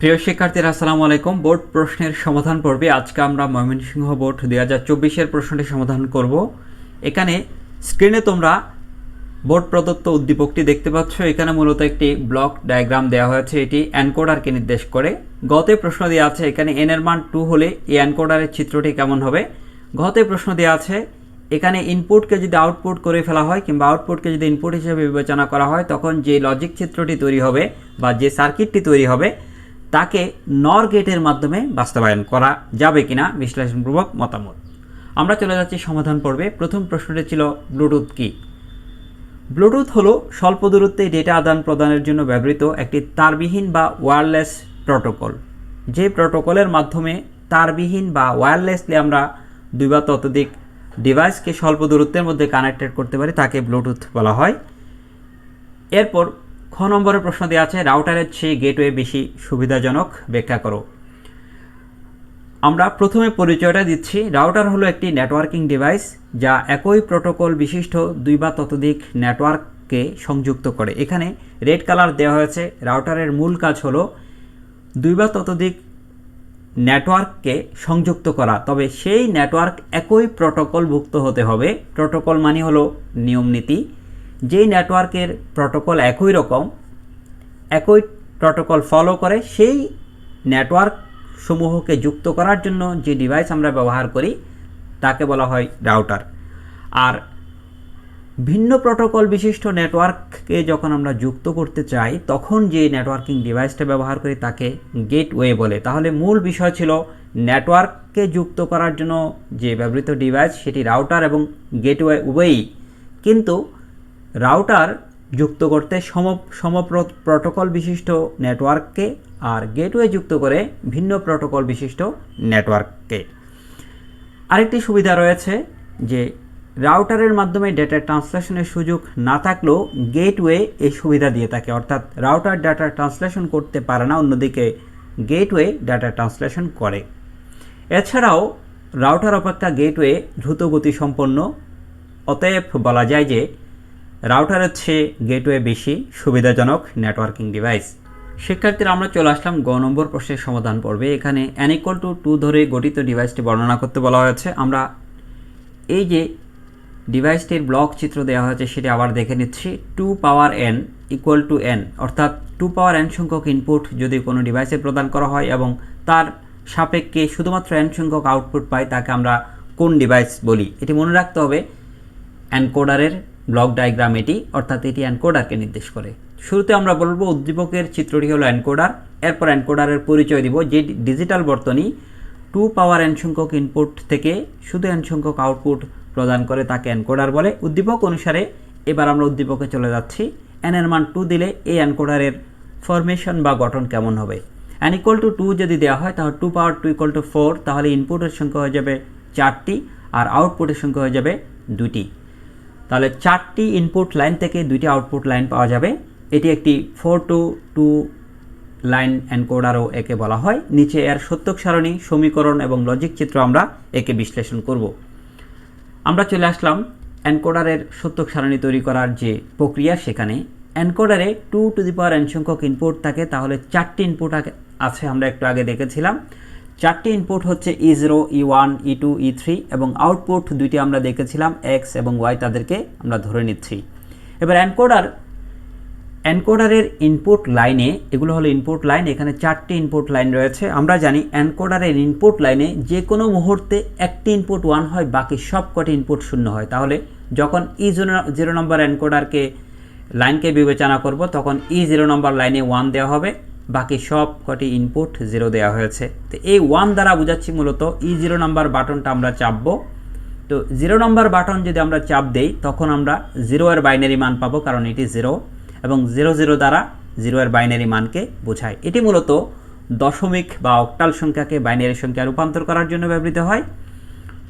প্রিয় শিক্ষার্থীরা, আসসালামু আলাইকুম। বোর্ড প্রশ্নের সমাধান পর্বে আজকে আমরা ময়মনসিংহ বোর্ড দুই হাজার চব্বিশের প্রশ্নটি সমাধান করব। এখানে স্ক্রিনে তোমরা বোর্ড প্রদত্ত উদ্দীপকটি দেখতে পাচ্ছ। এখানে মূলত একটি ব্লক ডায়াগ্রাম দেওয়া হয়েছে। এটি অ্যানকোডারকে নির্দেশ করে। গতে প্রশ্ন দেওয়া আছে, এখানে এন এর মান টু হলে এই অ্যানকোডারের চিত্রটি কেমন হবে? ঘতে প্রশ্ন দেওয়া আছে, এখানে ইনপুটকে যদি আউটপুট করে ফেলা হয় কিংবা আউটপুটকে যদি ইনপুট হিসেবে বিবেচনা করা হয়, তখন যে লজিক চিত্রটি তৈরি হবে বা যে সার্কিটটি তৈরি হবে তাকে নর গেটের মাধ্যমে বাস্তবায়ন করা যাবে কিনা বিশ্লেষণপূর্বক মতামত। আমরা চলে যাচ্ছি সমাধান পর্বে। প্রথম প্রশ্নটি ছিল ব্লুটুথ কি? ব্লুটুথ হলো স্বল্প দূরত্বে ডেটা আদান প্রদানের জন্য ব্যবহৃত একটি তারবিহীন বা ওয়্যারলেস প্রোটোকল। যে প্রোটোকলের মাধ্যমে তারবিহীন বা ওয়্যারলেসলি আমরা দুই বা ততোধিক ডিভাইসকে স্বল্প দূরত্বের মধ্যে কানেক্টেড করতে পারি, তাকে ব্লুটুথ বলা হয়। এরপর খ নম্বরের প্রশ্ন দেওয়া আছে, রাউটারের চেয়ে গেটওয়ে বেশি সুবিধাজনক। ব্যাখ্যা করো। আমরা প্রথমে পরিচয়টা দিচ্ছি। রাউটার হলো একটি নেটওয়ার্কিং ডিভাইস যা একই প্রোটোকল বিশিষ্ট দুই বা ততোধিক নেটওয়ার্ককে সংযুক্ত করে। এখানে রেড কালার দেওয়া হয়েছে। রাউটারের মূল কাজ হলো দুই বা ততোধিক নেটওয়ার্ককে সংযুক্ত করা। তবে সেই নেটওয়ার্ক একই প্রোটোকলভুক্ত হতে হবে। প্রোটোকল মানে হলো নিয়মনীতি। যেই নেটওয়ার্কের প্রোটোকল একই রকম, একই প্রোটোকল ফলো করে, সেই নেটওয়ার্ক সমূহকে যুক্ত করার জন্য যে ডিভাইস আমরা ব্যবহার করি, তাকে বলা হয় রাউটার আর ভিন্ন প্রোটোকল বিশিষ্ট নেটওয়ার্ককে যখন আমরা যুক্ত করতে চাই, তখন যে নেটওয়ার্কিং ডিভাইসটা ব্যবহার করি, তাকে গেটওয়ে বলে। তাহলে মূল বিষয় ছিল নেটওয়ার্ককে যুক্ত করার জন্য যে ব্যবহৃত ডিভাইস সেটি রাউটার এবং গেটওয়ে উভয়ই। কিন্তু রাউটার যুক্ত করতে সম সম প্রোটোকল বিশিষ্ট নেটওয়ার্ককে আর গেটওয়ে যুক্ত করে ভিন্ন প্রোটোকল বিশিষ্ট নেটওয়ার্ককে। আরেকটি সুবিধা রয়েছে যে রাউটারের মাধ্যমে ডেটা ট্রান্সলেশনের সুযোগ না থাকলেও গেটওয়ে এই সুবিধা দিয়ে থাকে। অর্থাৎ রাউটার ডাটা ট্রান্সলেশন করতে পারে না, অন্যদিকে গেটওয়ে ডাটা ট্রান্সলেশন করে। এছাড়াও রাউটার অপেক্ষা গেটওয়ে দ্রুত গতি সম্পন্ন অতএব বলা যায় যে রাউটারের চেয়ে গেটওয়ে বেশি সুবিধাজনক নেটওয়ার্কিং ডিভাইস শিক্ষার্থীরা, আমরা চলে আসলাম গ নম্বর প্রশ্নের সমাধান পর্বে। এখানে অ্যানিকল টু টু ধরে গঠিত ডিভাইসটি বর্ণনা করতে বলা হয়েছে। আমরা এই যে ডিভাইসটির ব্লক চিত্র দেওয়া হয়েছে, সেটি আবার দেখে নিচ্ছি। Two power N equal to N অর্থাৎ টু পাওয়ার এন সংখ্যক ইনপুট যদি কোনো ডিভাইসে প্রদান করা হয় এবং তার সাপেক্ষে শুধুমাত্র এন সংখ্যক আউটপুট পাই, তাকে আমরা কোন ডিভাইস বলি? এটি মনে রাখতে হবে অ্যানকোডারের ব্লক ডায়াগ্রাম এটি, অর্থাৎ এটি অ্যানকোডারকে নির্দেশ করে। শুরুতে আমরা বলব, উদ্দীপকের চিত্রটি হলো অ্যানকোডার এরপর অ্যানকোডারের পরিচয় দিব, যে ডিজিটাল বর্তনী টু পাওয়ার এন সংখ্যক ইনপুট থেকে শুধু এন সংখ্যক আউটপুট প্রদান করে তাকে অ্যানকোডার বলে। উদ্দীপক অনুসারে এবার আমরা উদ্দীপকে চলে যাচ্ছি। এর মান টু দিলে এই অ্যানকোডারের ফরমেশন বা গঠন কেমন হবে? অ্যান ইকুয়াল টু টু যদি দেওয়া হয়, তাহলে two power two equal to four তাহলে ইনপুটের সংখ্যা হয়ে যাবে চারটি আর আউটপুটের সংখ্যা হয়ে যাবে দুটি তাহলে চারটি ইনপুট লাইন থেকে দুইটি আউটপুট লাইন পাওয়া যাবে। এটি একটি ফোর টু টু লাইন এনকোডারও একে বলা হয়। নিচে এর সত্যক সারণী, সমীকরণ এবং লজিক চিত্র আমরা একে বিশ্লেষণ করব। আমরা চলে আসলাম এনকোডারের সত্যক সারণী তৈরি করার যে প্রক্রিয়া সেখানে। এনকোডারে two to the power N সংখ্যক ইনপুট থাকে, তাহলে চারটি ইনপুট আছে, আমরা একটু আগে দেখেছিলাম। চারটি ইনপুট হচ্ছে E zero E one E two E three এবং আউটপুট দুইটি আমরা দেখেছিলাম এক্স এবং ওয়াই তাদেরকে আমরা ধরে নিচ্ছি। এবার এনকোডার এনকোডারের ইনপুট লাইনে এগুলো হলো ইনপুট লাইন এখানে চারটি ইনপুট লাইন রয়েছে। আমরা জানি এনকোডারের ইনপুট লাইনে যে কোনো মুহূর্তে একটি ইনপুট ওয়ান হয়, বাকি সব কটি ইনপুট শূন্য হয়। তাহলে যখন ই জিরো জিরো নম্বর এনকোডারকে লাইনকে বিবেচনা করব, তখন ই জিরো নম্বর লাইনে ওয়ান দেওয়া হবে। বাকি সব কটি ইনপুট জিরো দেওয়া হয়েছে। তো এই ওয়ান দ্বারা বোঝাচ্ছি মূলত ই জিরো নাম্বার বাটনটা আমরা চাপবো। তো জিরো নাম্বার বাটন যদি আমরা চাপ দেই, তখন আমরা জিরো এর বাইনারি মান পাবো কারণ এটি জিরো এবং জিরো জিরো দ্বারা জিরো এর বাইনারি মানকে বোঝায়। এটি মূলত দশমিক বা অক্টাল সংখ্যাকে বাইনারি সংখ্যা রূপান্তর করার জন্য ব্যবহৃত হয়।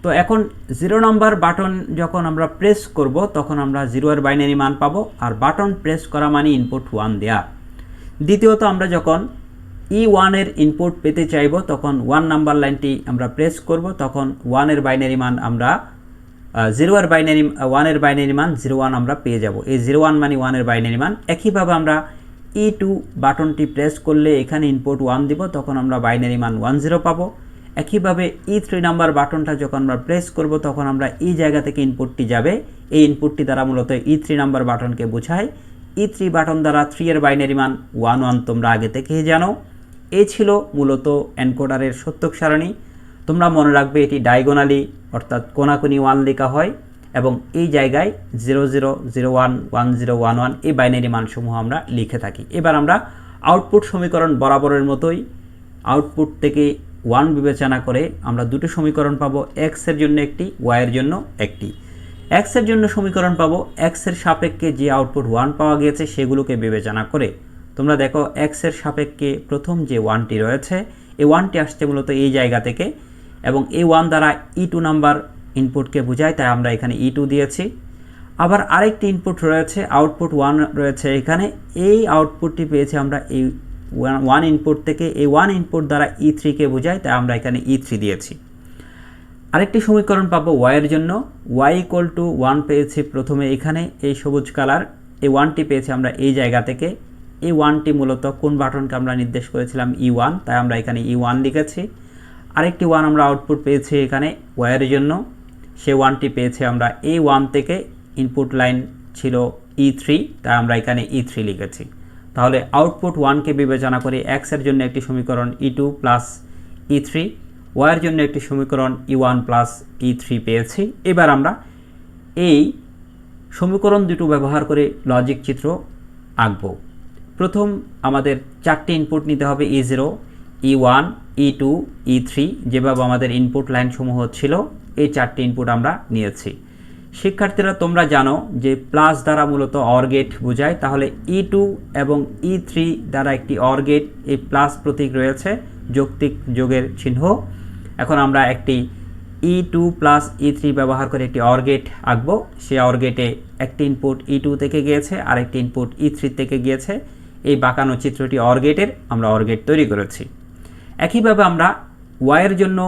তো এখন জিরো নাম্বার বাটন যখন আমরা প্রেস করব, তখন আমরা জিরো এর বাইনারি মান পাবো, আর বাটন প্রেস করা মানে ইনপুট ওয়ান দেয়া। দ্বিতীয়ত আমরা যখন ই ওয়ানের ইনপুট পেতে চাইব, তখন ওয়ান নাম্বার লাইনটি আমরা প্রেস করব, তখন ওয়ানের বাইনারি মান আমরা জিরো এর বাইনারি ওয়ানের বাইনারি মান জিরো ওয়ান আমরা পেয়ে যাব। এই জিরো ওয়ান মানে ওয়ানের বাইনারি মান। একইভাবে আমরা ই টু বাটনটি প্রেস করলে এখানে ইনপুট ওয়ান দিব, তখন আমরা বাইনারি মান ওয়ান জিরো পাবো। একইভাবে ই থ্রি নাম্বার বাটনটা যখন আমরা প্রেস করব, তখন আমরা এই জায়গা থেকে ইনপুটটি যাবে। এই ইনপুটটি দ্বারা মূলত ই থ্রি নাম্বার বাটনকে বোঝায়। ই থ্রি বাটন দ্বারা থ্রি এর বাইনারি মান ওয়ান ওয়ান তোমরা আগে থেকেই জানো। এই ছিল মূলত এনকোডারের সত্যক সারণী। তোমরা মনে রাখবে এটি ডায়গোনালি অর্থাৎ কোনাকুনি ওয়ান লেখা হয় এবং এই জায়গায় zero zero zero one one zero one one এই বাইনারি মানসমূহ আমরা লিখে থাকি। এবার আমরা আউটপুট সমীকরণ বরাবরের মতোই আউটপুট থেকে ওয়ান বিবেচনা করে আমরা দুটো সমীকরণ পাবো এক্সের জন্য একটি ওয়াইয়ের জন্য একটি। এক্সের জন্য সমীকরণ পাবো। এক্সের সাপেক্ষে যে আউটপুট ওয়ান পাওয়া গিয়েছে, সেগুলোকে বিবেচনা করে। তোমরা দেখো এক্সের সাপেক্ষে প্রথম যে ওয়ানটি রয়েছে এই ওয়ানটি আসছে মূলত এই জায়গা থেকে এবং এই ওয়ান দ্বারা ই টু নাম্বার ইনপুটকে বোঝায়, তাই আমরা এখানে ই টু দিয়েছি। আবার আরেকটি ইনপুট রয়েছে আউটপুট ওয়ান রয়েছে এখানে। এই আউটপুটটি পেয়েছি আমরা এই ওয়ান ইনপুট থেকে। এই ওয়ান ইনপুট দ্বারা ই থ্রিকে বোঝায়, তাই আমরা এখানে ই থ্রি দিয়েছি। আরেকটি সমীকরণ পাবো ওয়াইয়ের জন্য। ওয়াই ইকুয়াল টু ওয়ান পেয়েছি প্রথমে এখানে, এই সবুজ কালার এই ওয়ানটি পেয়েছি আমরা এই জায়গা থেকে। এই ওয়ানটি মূলত কোন বাটনকে আমরা নির্দেশ করেছিলাম? ই ওয়ান তাই আমরা এখানে ই ওয়ান লিখেছি। আরেকটি ওয়ান আমরা আউটপুট পেয়েছি এখানে ওয়াইয়ের জন্য। সে ওয়ানটি পেয়েছি আমরা এই ওয়ান থেকে ইনপুট লাইন ছিল ই থ্রি তাই আমরা এখানে ই থ্রি লিখেছি। তাহলে আউটপুট ওয়ানকে বিবেচনা করে এক্সের জন্য একটি সমীকরণ E two plus E three ওয়াইয়ের জন্য একটি সমীকরণ E one plus E three পেয়েছি। এবার আমরা এই সমীকরণ দুটো ব্যবহার করে লজিক চিত্র আঁকব। প্রথম আমাদের চারটি ইনপুট নিতে হবে E zero E one E two E three যেভাবে আমাদের ইনপুট লাইনসমূহ ছিল, এই চারটি ইনপুট আমরা নিয়েছি। শিক্ষার্থীরা, তোমরা জানো যে প্লাস দ্বারা মূলত অর গেট বোঝায়, তাহলে ই টু এবং ই থ্রি দ্বারা একটি অর গেট এই প্লাস প্রতীক রয়েছে, যৌক্তিক যোগের চিহ্ন। এখন আমরা একটি E two plus E three ব্যবহার করে একটি অর গেট আঁকবো। সেই অর গেটে একটি ইনপুট ই টু থেকে গিয়েছে আর একটি ইনপুট ই থ্রি থেকে গিয়েছে। এই বাঁকানো চিত্রটি অর গেটের আমরা অর গেট তৈরি করেছি। একইভাবে আমরা ওয়াইয়ের জন্য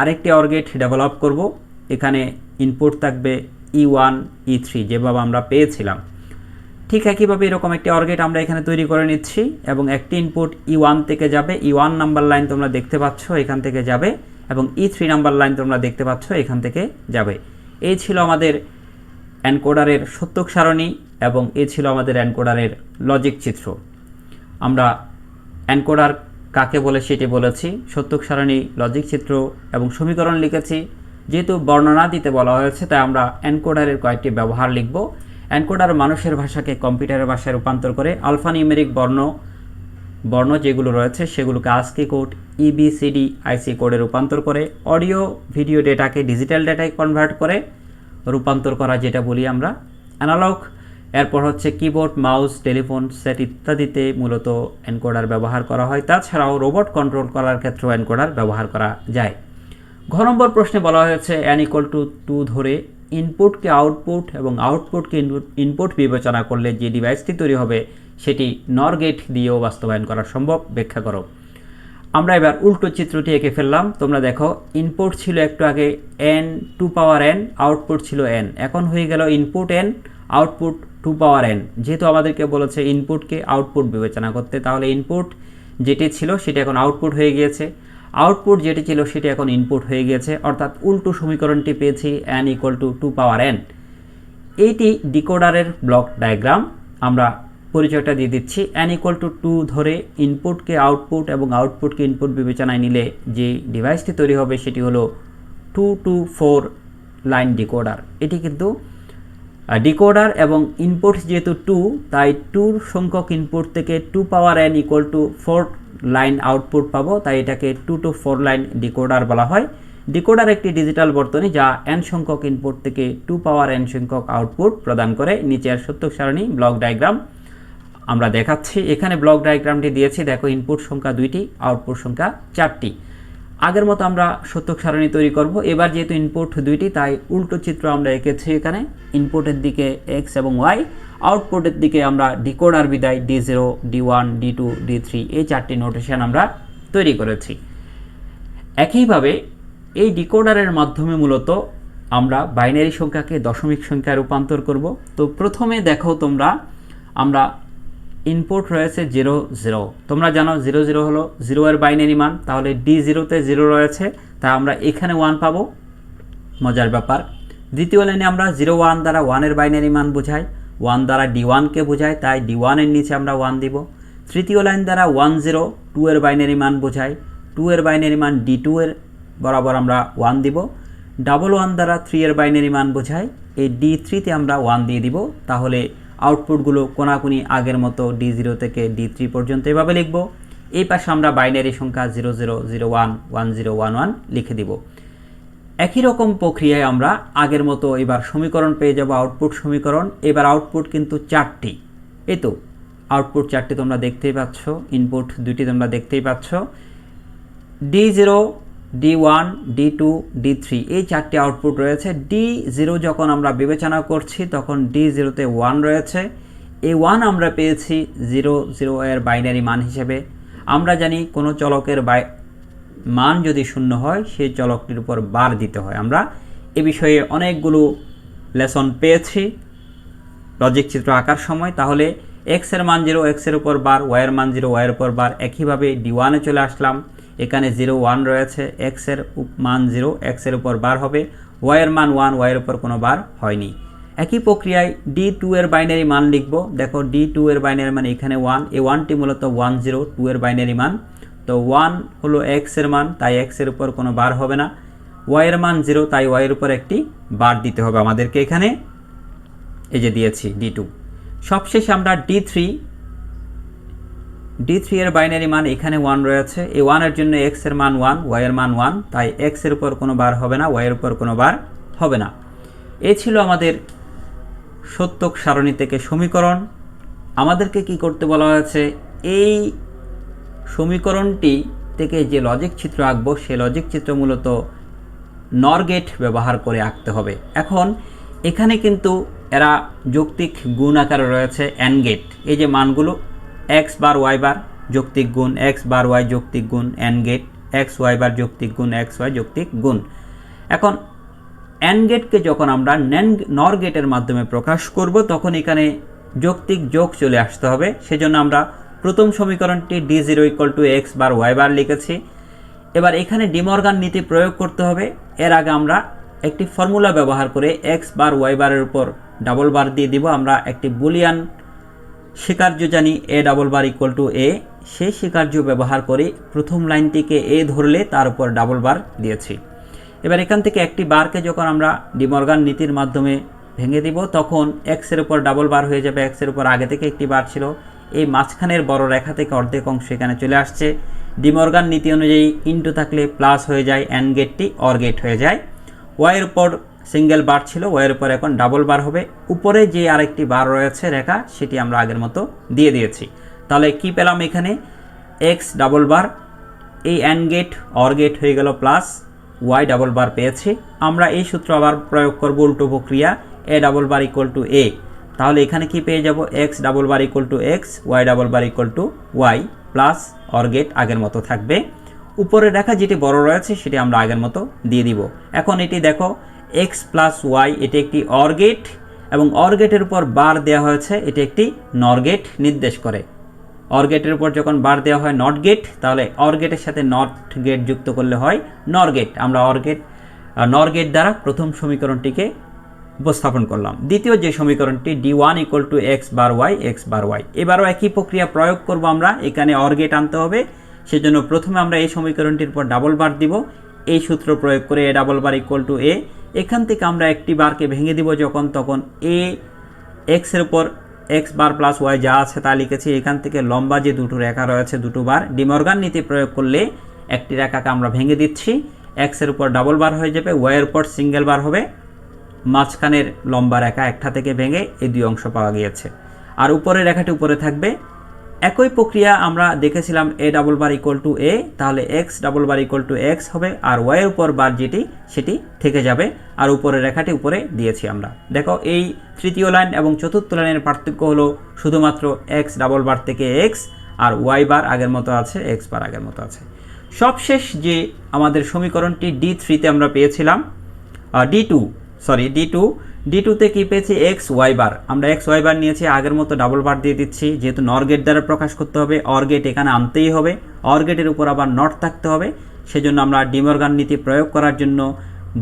আরেকটি অর গেট ডেভেলপ করব। এখানে ইনপুট থাকবে ই ওয়ান ই থ্রি যেভাবে আমরা পেয়েছিলাম। ঠিক একইভাবে এরকম একটি অর্গেট আমরা এখানে তৈরি করে নিচ্ছি এবং একটি ইনপুট ই ওয়ান থেকে যাবে। ই ওয়ান নাম্বার লাইন তোমরা দেখতে পাচ্ছ, এখান থেকে যাবে। এবং ই থ্রি নাম্বার লাইন তোমরা দেখতে পাচ্ছ, এখান থেকে যাবে। এই ছিল আমাদের অ্যানকোডারের সত্যক সারণী এবং এ ছিল আমাদের অ্যানকোডারের লজিক চিত্র। আমরা অ্যানকোডার কাকে বলে সেটি বলেছি, সত্যক সারণী লজিক চিত্র এবং সমীকরণ লিখেছি। যেহেতু বর্ণনা দিতে বলা হয়েছে, তাই আমরা অ্যানকোডারের কয়েকটি ব্যবহার লিখব। অ্যানকোডার মানুষের ভাষাকে কম্পিউটারের ভাষায় রূপান্তর করে আলফানিউমেরিক বর্ণ বর্ণ যেগুলো রয়েছে সেগুলোকে আজকি কোড ইবিসিডি আইসি কোডে রূপান্তর করে অডিও ভিডিও ডেটাকে ডিজিটাল ডেটায় কনভার্ট করে রূপান্তর করা যেটা বলি আমরা অ্যানালগ এরপর হচ্ছে কিবোর্ড মাউস টেলিফোন সেট ইত্যাদিতে মূলত এনকোডার ব্যবহার করা হয়। তাছাড়াও রোবট কন্ট্রোল করার ক্ষেত্রেও এনকোডার ব্যবহার করা যায়। ঘ নম্বর প্রশ্নে বলা হয়েছে অ্যান ইকুয়াল টু টু ধরে ইনপুটকে আউটপুট এবং আউটপুটকে ইনপুট বিবেচনা করলে যে ডিভাইসটি তৈরি হবে সেটি নর গেট দিয়েও বাস্তবায়ন করা সম্ভব। ব্যাখ্যা করো। আমরা এবার উল্টো চিত্রটি এঁকে ফেললাম। তোমরা দেখো ইনপুট ছিল একটু আগে N two power N output ছিল এন এখন হয়ে গেল input N output two power N যেহেতু আমাদেরকে বলেছে ইনপুটকে আউটপুট বিবেচনা করতে, তাহলে ইনপুট যেটি ছিল সেটি এখন আউটপুট হয়ে গিয়েছে। আউটপুট যেটি ছিল সেটি এখন ইনপুট হয়ে গিয়েছে। অর্থাৎ উল্টো সমীকরণটি পেয়েছি N equal to two power N এইটি ডিকোডারের ব্লক ডায়াগ্রাম আমরা পরিচয়টা দিয়ে দিচ্ছি। অ্যান ইকুয়াল টু টু ধরে ইনপুটকে আউটপুট এবং আউটপুটকে ইনপুট বিবেচনায় নিলে যে ডিভাইসটি তৈরি হবে সেটি হলো two to four line decoder এটি কিন্তু ডিকোডার এবং ইনপুট যেহেতু টু তাই টুর সংখ্যক ইনপুট থেকে two power N equal to four line output পাবো। তাই এটাকে two to four line decoder বলা হয়। ডিকোডার একটি ডিজিটাল বর্তনী যা এন সংখ্যক ইনপুট থেকে টু পাওয়ার এন সংখ্যক আউটপুট প্রদান করে। নিচের সত্যক সারণী ব্লক ডায়াগ্রাম আমরা দেখাচ্ছি। এখানে ব্লক ডায়াগ্রামটি দিয়েছি। দেখো ইনপুট সংখ্যা দুইটি আউটপুট সংখ্যা চারটি। আগের মতো আমরা সত্যক সারণী তৈরি করব। এবার যেহেতু ইনপুট দুইটি, তাই উল্টো চিত্র আমরা এঁকেছি এখানে। ইনপুটের দিকে এক্স এবং ওয়াই আউটপুটের দিকে আমরা ডিকোডার বিদায় D zero D one D two D three এই চারটি নোটেশন আমরা তৈরি করেছি। একইভাবে এই ডিকোডারের মাধ্যমে মূলত আমরা বাইনারি সংখ্যাকে দশমিক সংখ্যায় রূপান্তর করব। তো প্রথমে দেখো তোমরা, আমরা ইনপুট রয়েছে জিরো জিরো। তোমরা জানো জিরো জিরো হলো জিরো এর বাইনারি মান, তাহলে ডি জিরোতে জিরো রয়েছে, তা আমরা এখানে ওয়ান পাবো। মজার ব্যাপার। দ্বিতীয় লাইনে আমরা জিরো ওয়ান দ্বারা ওয়ানের বাইনারি মান বোঝাই। ওয়ান দ্বারা ডি ওয়ানকে বোঝাই, তাই ডি ওয়ানের নিচে আমরা ওয়ান দিব। তৃতীয় লাইন দ্বারা ওয়ান জিরো টু এর বাইনারি মান বোঝাই। টু এর বাইনারি মান ডি টু এর বরাবর আমরা ওয়ান দিব। ডাবল ওয়ান দ্বারা থ্রি এর বাইনারি মান বোঝাই। এই ডি থ্রিতে আমরা ওয়ান দিয়ে দিব, তাহলে আউটপুটগুলো কোনাকুনি আগের মতো ডি জিরো থেকে ডি থ্রি পর্যন্ত এভাবে লিখব। এই পাশে আমরা বাইনারি সংখ্যা zero zero zero one one zero one one লিখে দিব। একই রকম প্রক্রিয়ায় আমরা আগের মতো এবার সমীকরণ পেয়ে যাব, আউটপুট সমীকরণ। এবার আউটপুট কিন্তু চারটি। এই তো, আউটপুট চারটি তোমরা দেখতেই পাচ্ছ, ইনপুট দুইটি তোমরা দেখতেই পাচ্ছ। D zero D one D two D three এই চারটি আউটপুট রয়েছে। ডি জিরো যখন আমরা বিবেচনা করছি, তখন ডি জিরোতে ওয়ান রয়েছে। এই ওয়ান আমরা পেয়েছি জিরো জিরো এর বাইনারি মান হিসেবে। আমরা জানি কোনো চলকের বাই মান যদি শূন্য হয়, সেই চলকটির উপর বার দিতে হয়। আমরা এ বিষয়ে অনেকগুলো লেসন পেয়েছি লজিক চিত্র আঁকার সময়। তাহলে এক্সের মান জিরো এক্সের উপর বার ওয়াইয়ের মান জিরো ওয়াইয়ের উপর বার। একইভাবে ডি ওয়ানে চলে আসলাম। এখানে জিরো ওয়ান রয়েছে এক্সের মান জিরো এক্সের উপর বার হবে ওয়াইয়ের মান ওয়ান ওয়াইয়ের উপর কোনো বার হয়নি। একই প্রক্রিয়ায় ডি টু এর বাইনারি মান লিখব। দেখো ডি টু এর বাইনারি মান এখানে ওয়ান এই ওয়ানটি মূলত ওয়ান জিরো টু এর বাইনারি মান। তো ওয়ান হলো এক্সের মান, তাই এক্সের উপর কোনো বার হবে না। ওয়াইয়ের মান জিরো তাই ওয়াইয়ের উপর একটি বার দিতে হবে আমাদেরকে এখানে। এই যে দিয়েছি ডি টু সবশেষে আমরা ডি থ্রি ডি থ্রি এর বাইনারি মান এখানে ওয়ান রয়েছে। এই ওয়ানের জন্য এক্সের মান ওয়ান ওয়াইয়ের মান ওয়ান তাই এক্সের উপর কোনো বার হবে না ওয়াই এর উপর কোনো বার হবে না। এ ছিল আমাদের সত্যক সারণী থেকে সমীকরণ। আমাদেরকে কি করতে বলা হয়েছে? এই সমীকরণটি থেকে যে লজিক চিত্র আঁকবো, সে লজিক চিত্র মূলত নর গেট ব্যবহার করে আঁকতে হবে। এখন এখানে কিন্তু এরা যৌক্তিক গুণ আকারে রয়েছে অ্যান গেট এই যে মানগুলো এক্স বার ওয়াই বার যৌক্তিক গুণ এক্স বার ওয়াই যৌক্তিক গুণ AND gate X Y bar যৌক্তিক গুণ এক্স ওয়াই যৌক্তিক গুণ। এখন অ্যান গেটকে যখন আমরা ন্যান নর গেটের মাধ্যমে প্রকাশ করব, তখন এখানে যৌক্তিক যোগ চলে আসতে হবে। সেজন্য আমরা প্রথম সমীকরণটি D zero equal to X bar Y bar লিখেছি। এবার এখানে ডিমর্গান নীতি প্রয়োগ করতে হবে। এর আগে আমরা একটি ফর্মুলা ব্যবহার করে এক্স বার ওয়াই বারের উপর ডাবল বার দিয়ে দিব। আমরা একটি বুলিয়ান স্বীকার্য জানি A double bar equal to A সেই স্বীকার্য ব্যবহার করে প্রথম লাইনটিকে এ ধরলে তার উপর ডাবল বার দিয়েছি। এবার এখান থেকে একটি বারকে যখন আমরা ডিমর্গান নীতির মাধ্যমে ভেঙে দিব, তখন এক্সের উপর ডাবল বার হয়ে যাবে এক্সের উপর আগে থেকে একটি বার ছিল। এই মাঝখানের বড় রেখা থেকে অর্ধেক অংশ এখানে চলে আসছে। ডিমর্গান নীতি অনুযায়ী ইনটু থাকলে প্লাস হয়ে যায় অ্যান গেটটি অর গেট হয়ে যায়। ওয়াইয়ের উপর সিঙ্গেল বার ছিল, ওয়ের উপর এখন ডাবল বার হবে। উপরে যে আরেকটি বার রয়েছে রেখা, সেটি আমরা আগের মতো দিয়ে দিয়েছি। তাহলে কি পেলাম এখানে? এক্স ডাবল বার এই অ্যান গেট অর গেট হয়ে গেল প্লাস ওয়াই ডাবল বার পেয়েছি। আমরা এই সূত্র আবার প্রয়োগ করব উল্টো প্রক্রিয়া A double bar equal to A তাহলে এখানে কি পেয়ে যাব? X double bar equal to X Y double bar equal to Y plus or gate আগের মতো থাকবে। উপরে রেখা যেটি বড় রয়েছে, সেটি আমরা আগের মতো দিয়ে দিব। এখন এটি দেখো এক্স প্লাস ওয়াই এটি একটি অর গেট এবং অর গেটের উপর বার দেওয়া হয়েছে, এটি একটি নর গেট নির্দেশ করে। অর গেটের উপর যখন বার দেওয়া হয় নট গেট তাহলে অর গেটের সাথে নট গেট যুক্ত করলে হয় নর গেট আমরা অর গেট নর গেট দ্বারা প্রথম সমীকরণটিকে উপস্থাপন করলাম। দ্বিতীয় যে সমীকরণটি D one equal to X bar Y X bar Y এবারও একই প্রক্রিয়া প্রয়োগ করব আমরা, এখানে অর গেট আনতে হবে, সেজন্য প্রথমে আমরা এই সমীকরণটির পর ডাবল বার দিব। এই সূত্র প্রয়োগ করে A double bar equal to A এখান থেকে আমরা একটি বারকে ভেঙে দিব যখন তখন এ এক্সের উপর এক্স বার প্লাস ওয়াই যা আছে তা লিখেছি। এখান থেকে লম্বা যে দুটো রেখা রয়েছে দুটো বার ডিমর্গান নীতি প্রয়োগ করলে একটি রেখাকে আমরা ভেঙে দিচ্ছি। এক্সের উপর ডাবল বার হয়ে যাবে ওয়াইয়ের উপর সিঙ্গেল বার হবে। মাঝখানের লম্বা রেখা একটা থেকে ভেঙে এই দুই অংশ পাওয়া গিয়েছে। আর উপরের রেখাটি উপরে থাকবে একই প্রক্রিয়া আমরা দেখেছিলাম A double bar equal to A তাহলে X double bar equal to X হবে, আর ওয়াইয়ের উপর বার যেটি, সেটি থেকে যাবে, আর উপরের রেখাটি উপরে দিয়েছি আমরা। দেখো, এই তৃতীয় লাইন এবং চতুর্থ লাইনের পার্থক্য হলো শুধুমাত্র এক্স ডাবল বার থেকে এক্স আর ওয়াই বার আগের মতো আছে এক্স বার আগের মতো আছে। সবশেষ যে আমাদের সমীকরণটি ডি থ্রিতে আমরা পেয়েছিলাম D two sorry D two D টুতে কী পেয়েছি? এক্স ওয়াই বার আমরা এক্স ওয়াই বার নিয়েছি, আগের মতো ডাবল বার দিয়ে দিচ্ছি, যেহেতু নর গেট দ্বারা প্রকাশ করতে হবে অর গেট এখানে আনতেই হবে অর গেটের উপর আবার নট থাকতে হবে, সেজন্য আমরা ডিমর্গান নীতি প্রয়োগ করার জন্য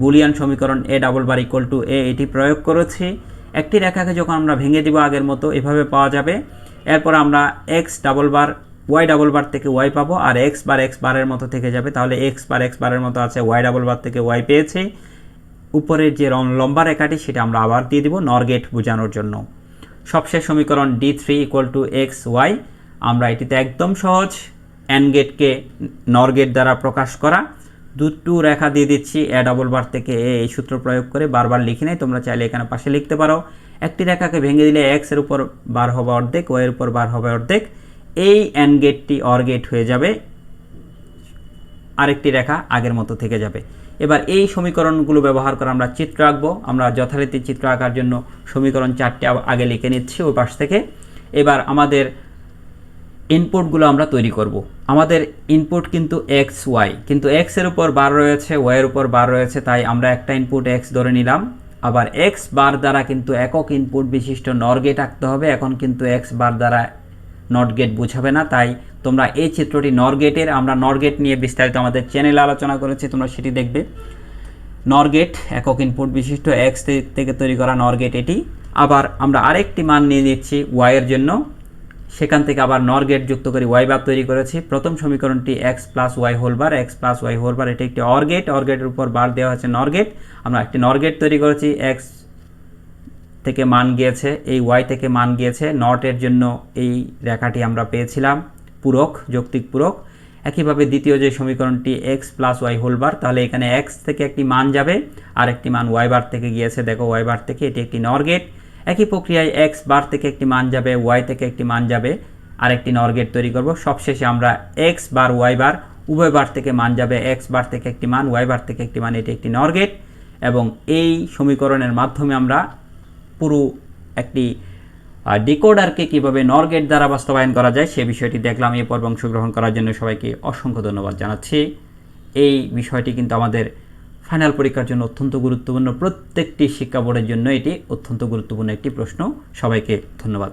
বুলিয়ান সমীকরণ A double bar equal to A এটি প্রয়োগ করেছি। একটি রেখাকে যখন আমরা ভেঙে দিব আগের মতো, এভাবে পাওয়া যাবে। এরপর আমরা X double bar Y double bar থেকে ওয়াই পাবো, আর এক্স বার এক্স বারের মতো থেকে যাবে। তাহলে এক্স বার এক্স বারের মতো আছে ওয়াই ডাবল বার থেকে ওয়াই পেয়েছি। উপরের যে লম্বা রেখাটি সেটা আমরা আবার দিয়ে দিব নর গেট বোঝানোর জন্য। সবশেষ সমীকরণ D three equal to X Y আমরা এটিতে একদম সহজ অ্যান গেটকে নর গেট দ্বারা প্রকাশ করা। দুটো রেখা দিয়ে দিচ্ছি এ ডাবল বার থেকে এ এই সূত্র প্রয়োগ করে বারবার লিখি নাই, তোমরা চাইলে এখানে পাশে লিখতে পারো। একটি রেখাকে ভেঙে দিলে এক্সের উপর বার হবে অর্ধেক ওয়ের উপর বার হবে অর্ধেক। এই অ্যান গেটটি অর গেট হয়ে যাবে। আরেকটি রেখা আগের মতো থেকে যাবে। এবার এই সমীকরণগুলো ব্যবহার করে আমরা চিত্র আঁকবো। আমরা যথারীতি চিত্র আঁকার জন্য সমীকরণ চারটে আগে লিখে নিচ্ছি ওই পাশ থেকে। এবার আমাদের ইনপুটগুলো আমরা তৈরি করব। আমাদের ইনপুট কিন্তু এক্স ওয়াই কিন্তু এক্সের উপর বার রয়েছে ওয়াইয়ের উপর বার রয়েছে, তাই আমরা একটা ইনপুট এক্স ধরে নিলাম। আবার এক্স বার দ্বারা কিন্তু একক ইনপুট বিশিষ্ট নর গেট আঁকতে হবে। এখন কিন্তু এক্স বার দ্বারা নট গেট বোঝাবে না, তাই তোমরা এই চিত্রটি নরগেটের, আমরা নরগেট নিয়ে বিস্তারিত আমাদের চ্যানেলে আলোচনা করেছি, তোমরা সেটি দেখবে। নরগেট একক ইনপুট বিশিষ্ট এক্স থেকে তৈরি করা নরগেট এটি। আবার আমরা আরেকটি মান নিয়ে নিচ্ছি ওয়াইয়ের জন্য। সেখান থেকে আবার নর গেট যুক্ত করে ওয়াই বার তৈরি করেছি। প্রথম সমীকরণটি X plus Y whole bar X plus Y whole bar এটি একটি অর গেট অর গেটের উপর বার দেওয়া হচ্ছে নরগেট। আমরা একটি নরগেট তৈরি করেছি এক্স থেকে মান গিয়েছে, এই ওয়াই থেকে মান গিয়েছে। নটের জন্য এই রেখাটি আমরা পেয়েছিলাম। পূরক যৌক্তিক পূরক একইভাবে দ্বিতীয় যে সমীকরণটি X plus Y whole bar তাহলে এখানে এক্স থেকে একটি মান যাবে, আর একটি মান ওয়াই বার থেকে গিয়েছে। দেখো ওয়াই বার থেকে এটি একটি নর গেট একই প্রক্রিয়ায় এক্স বার থেকে একটি মান যাবে ওয়াই থেকে একটি মান যাবে আরেকটি নর গেট তৈরি করব। সবশেষে আমরা এক্স বার ওয়াই বার উভয় বার থেকে মান যাবে এক্স বার থেকে একটি মান ওয়াই বার থেকে একটি মান, এটি একটি নর গেট এবং এই সমীকরণের মাধ্যমে আমরা পুরো একটি ডিকোডারকে কীভাবে নর গেট দ্বারা বাস্তবায়ন করা যায় সে বিষয়টি দেখলাম। এই পর্ব অংশগ্রহণ করার জন্য সবাইকে অসংখ্য ধন্যবাদ জানাচ্ছি। এই বিষয়টি কিন্তু আমাদের ফাইনাল পরীক্ষার জন্য অত্যন্ত গুরুত্বপূর্ণ। প্রত্যেকটি শিক্ষা বোর্ডের জন্য এটি অত্যন্ত গুরুত্বপূর্ণ একটি প্রশ্ন। সবাইকে ধন্যবাদ।